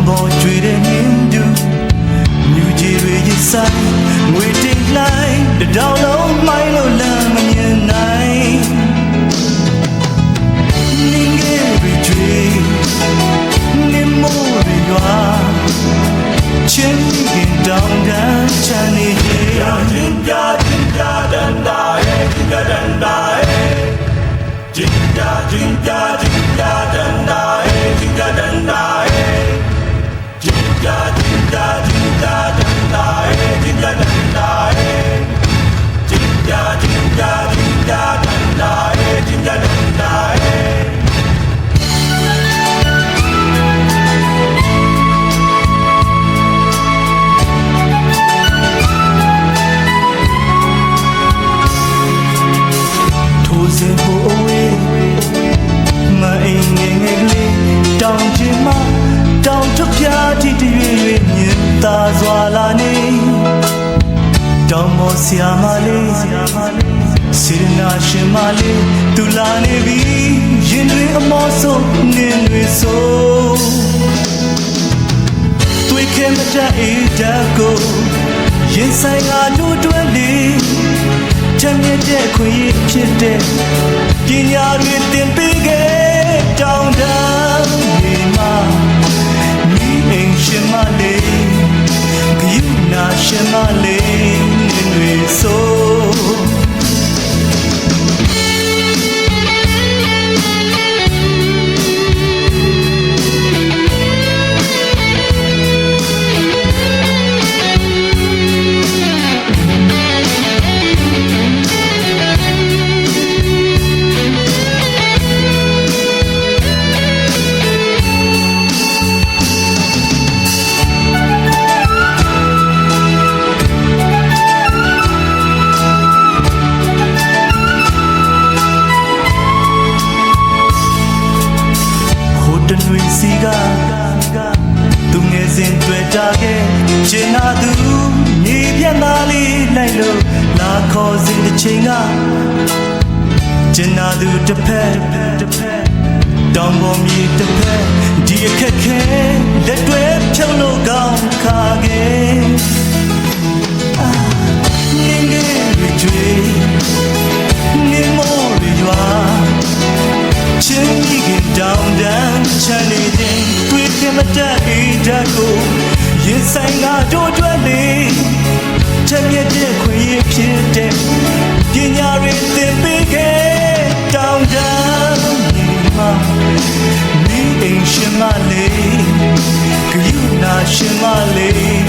တောင်ပေါ်ကျွေတဲ့မြင်းတူမြူကြီးတွေရဆိုင်ငွေတိတ်လိုက်တစ်တောင်လုံးမိုင်းလို့လမ်းမမြင်နိုင်နေငယ်ရီကျွေနေမိုးရီရွာချင်းရ စဉ်ဟိုအဝေးမအိမ်ငယ်ငယ်လေးတောင်ကျင်မတောင်ထုတ်ပြတိတရွေရွေမြင်သာစွာလာနေတောင်မောဆရာမလေးစေရနာရှင်မလေးသူလာနေပြီရင်တွေအမောဆုံးနင်းတွေဆိုတွေ့ခဲ့မတတ်အေးတတ်ကိုရင်ဆိုင်ကတို့တွဲလေး ချမ်းမြေ့တဲ့ခွင့်ရဖြစ်တဲ့ပညာတွေသင်ပေးခဲ့တောင်းတနေမှာမိအိမ်ရှင်မလေးဂယုနာရှင်မလေး လေးလိုက်လို့လာခေါ်စဉ်တစ်ချိန်ကကျင်နာသူတစ်ဖက်တစ်ဖက်တောင်ပေါ်မြေတစ်ဖက်ဒီအခက်ခဲလက်တွဲဖြုံလို့ကောင်းခါခဲ့အာနေငယ်တွေကျွေးနေမိုးတွေရွာချင်းကြီးကတောင်တန်းချမ်းနေခြင်းတွေ့ခင်မတတ်အေးတတ်ကို ရင်ဆိုင်ကတို့အတွက်လေးချက်မြက်တဲ့ခွင့်ရဖြစ်တဲ့ပညာတွေသင်ပေးခဲ့တောင်တန်းမှာမိအိမ်ရှင်မလေးဂယုနာရှင်မလေး